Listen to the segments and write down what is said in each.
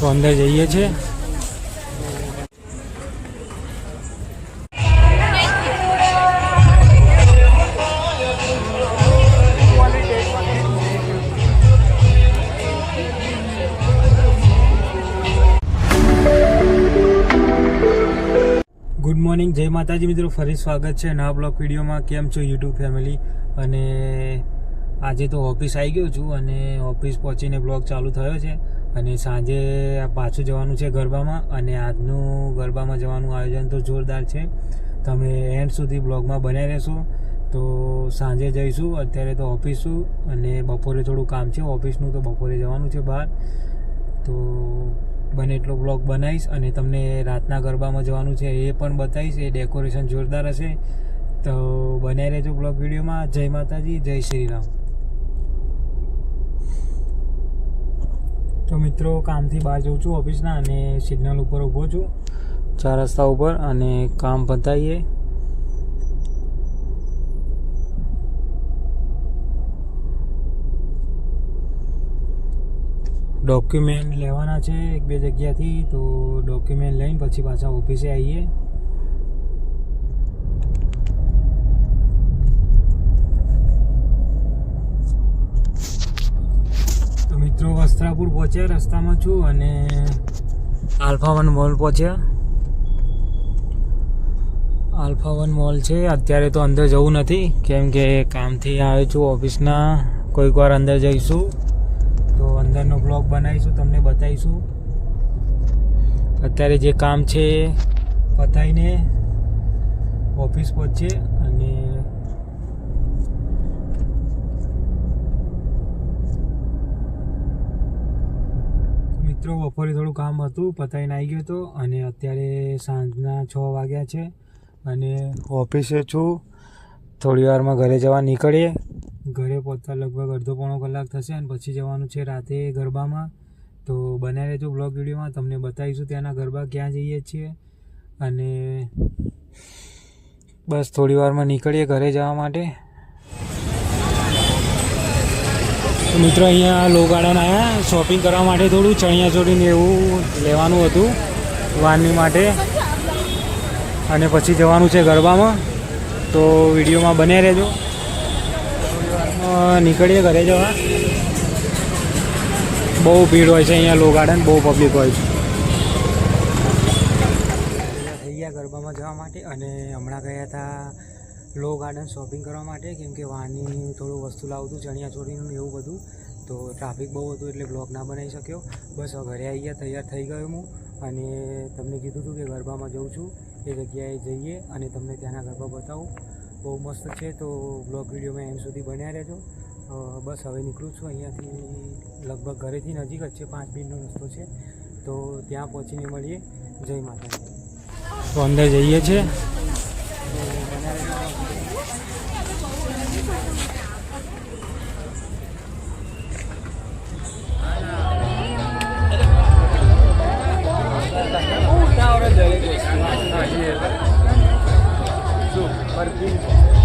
તો અંદર જઈએ છીએ ગુડ મોર્નિંગ જય માતાજી મિત્રો, ફરી સ્વાગત છે નવા બ્લોગ વિડીયોમાં. કેમ છો યુટ્યુબ ફેમિલી? અને આજે તો ઓફિસ આવી ગયો છું અને ઓફિસ પહોંચીને બ્લોગ ચાલુ થયો છે. અને સાંજે પાછું જવાનું છે ગરબામાં અને આજનું ગરબામાં જવાનું આયોજન તો જોરદાર છે. તમે એન્ડ સુધી બ્લોગમાં બનાવી રહેશો. તો સાંજે જઈશું, અત્યારે તો ઓફિસ અને બપોરે થોડું કામ છે. ઓફિસનું તો બપોરે જવાનું છે બહાર. તો બને એટલો બ્લોગ બનાવીશ અને તમને રાતના ગરબામાં જવાનું છે એ પણ બતાવીશ. એ ડેકોરેશન જોરદાર હશે. તો બનાવી રહેજો બ્લોગ વિડીયોમાં. જય માતાજી, જય શ્રી રામ. તો મિત્રો, કામથી બહાર જઉં છું ઓફિસના અને સિગ્નલ ઉપર ઊભો છું. ચાર રસ્તા ઉપર અને કામ પતાવીએ ડોક્યુમેન્ટ લેવાના છે એક બે જગ્યાથી, તો ડોક્યુમેન્ટ લઈને પછી પાછા ઓફિસે આવીએ તો મિત્રો વસ્ત્રાપુર પહોંચ્યા, રસ્તામાં છું અને આલ્ફા વન મોલ પહોંચ્યા. આલ્ફા વન મોલ છે, અત્યારે તો અંદર જવું નથી, કેમ કે કામથી આવ્યો છું ઓફિસના, કોઈક વાર અંદર જઈશું. તો અંદરનો બ્લોગ બનાવીશું, તમને બતાવીશું. અત્યારે જે કામ છે પતાવીને ઓફિસ પહોંચીએ અને મિત્રો બપોરે થોડું કામ હતું પતાવીને આવી ગયો હતો અને અત્યારે સાંજના છ વાગ્યા છે અને ઓફિસે છું. થોડી વારમાં ઘરે જવા નીકળીએ. ઘરે પહોંચતા લગભગ અડધો પોણો કલાક થશે અને પછી જવાનું છે રાતે ગરબામાં. તો બન્યા રહેજો બ્લોગ વિડીયોમાં, તમને બતાવીશું ત્યાંના ગરબા ક્યાં જઈએ છીએ. અને બસ થોડી વારમાં નીકળીએ ઘરે જવા માટે. મિત્રો અહીંયા લો ગાર્ડન આવ્યા શોપિંગ કરવા માટે થોડું ચણિયા ચોળીને એવું લેવાનું હતું, વાનની માટે. અને પછી જવાનું છે ગરબામાં. તો વિડીયોમાં બને રહેજો. નીકળીએ ઘરે જવા. બહુ ભીડ હોય છે અહીંયા લો ગાર્ડન બહુ પબ્લિક હોય છે. થઈ ગયા ગરબામાં જવા માટે અને હમણાં ગયા હતા લો ગાર્ડન શોપિંગ કરવા માટે, કેમ કે થોડું વસ્તુ લાવું હતું ચણિયા ચોળીનું ને એવું બધું. તો ટ્રાફિક બહુ હતું એટલે બ્લોગ ના બનાવી શક્યો. બસ ઘરે આવી ગયા તૈયાર થઈ ગયો હું. અને તમને કીધું હતું કે ગરબામાં જઉં છું. એ જગ્યાએ જઈએ અને તમને ત્યાંના ગરબા બતાવું. બહુ મસ્ત છે, તો બ્લોગ વિડીયોમાં એન્ડ સુધી બન્યા રહેજો. બસ હવે નીકળું છું. અહીંયાથી લગભગ ઘરેથી નજીક જ છે, પાંચ મિનિટનો રસ્તો છે. તો ત્યાં પહોંચીને મળીએ. જય માતા તો અંદર જઈએ છીએ Agora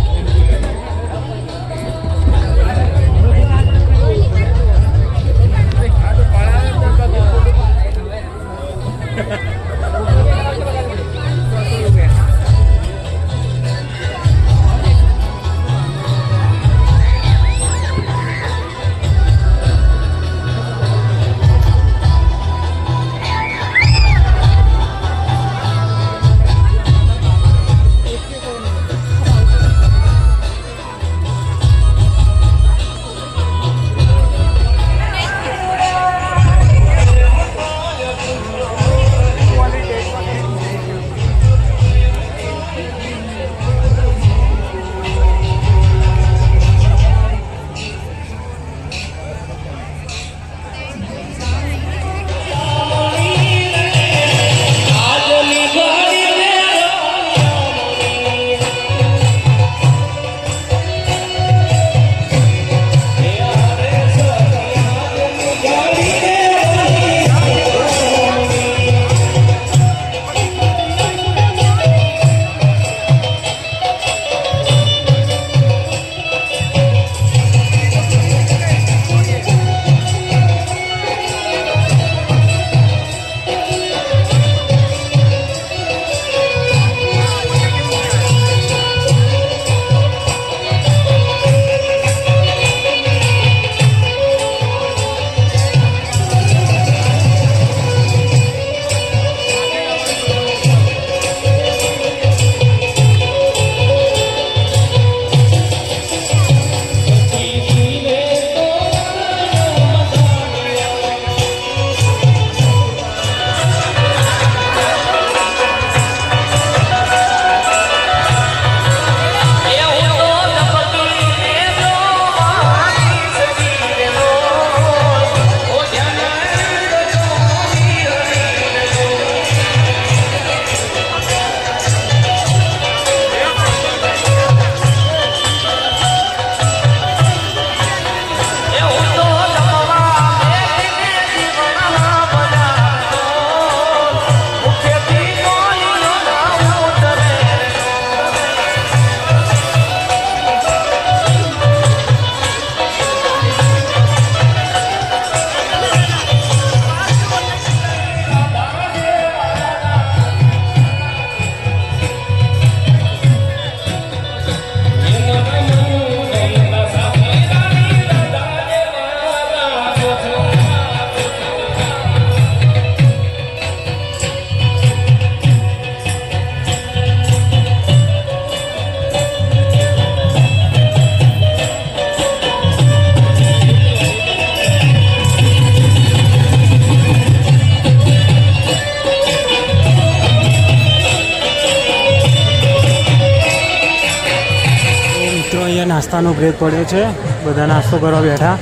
નાસ્તાનો બ્રેક પડ્યો છે. બધા નાસ્તો કરવા બેઠા.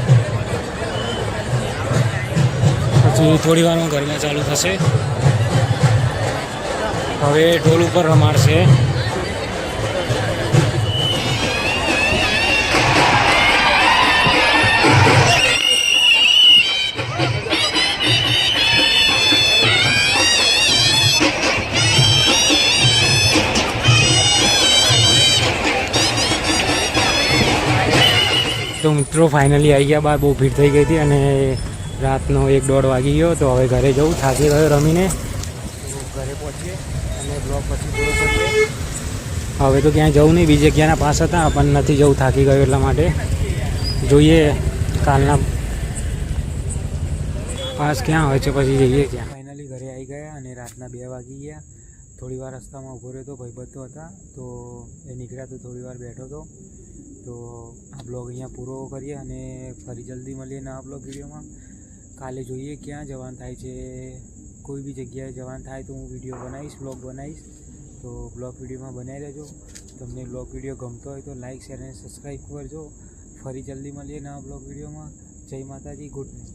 પછી થોડી વારમાં ઘરમાં ચાલુ થશે. હવે ઢોલ ઉપર રમાડશે. મિત્રો ફાઇનલી આવી ગયા બહાર બહુ ભીડ થઈ ગઈ હતી અને રાતનો એક દોઢ વાગી ગયો, તો હવે ઘરે જવું, થાકી ગયો રમીને. ઘરે પહોંચીએ અને બ્લોક પછી હવે તો ક્યાંય જવું નહીં, બીજે ક્યાંના પાસ હતા, પણ નથી જવું, થાકી ગયો એટલા માટે. જોઈએ કાલના પાસ ક્યાં હોય છે, પછી જઈએ ક્યાં. ફાઇનલી ઘરે આવી ગયા અને રાતના બે વાગી ગયા. થોડી વાર રસ્તામાં ઊભો રહ્યો હતો, ભાઈબંધો હતા, તો એ નીકળ્યા તો થોડી વાર બેઠો હતો. તો આ બ્લોગ અહીંયા પૂરો કરીએ અને ફરી જલ્દી મળીએ નવા બ્લોગ વિડીયોમાં. કાલે જોઈએ ક્યાં જવાનું થાય છે. કોઈ બી જગ્યાએ જવાનું થાય તો હું વીડિયો બનાવીશ, બ્લોગ બનાવીશ. તો બ્લોગ વિડીયોમાં બનાવી લેજો. તમને બ્લોગ વીડિયો ગમતો હોય તો લાઇક શેર અને સબસ્ક્રાઈબ કરજો. ફરી જલ્દી મળીએ નવા બ્લોગ વિડીયોમાં. જય માતાજી, ગુડ નાઇટ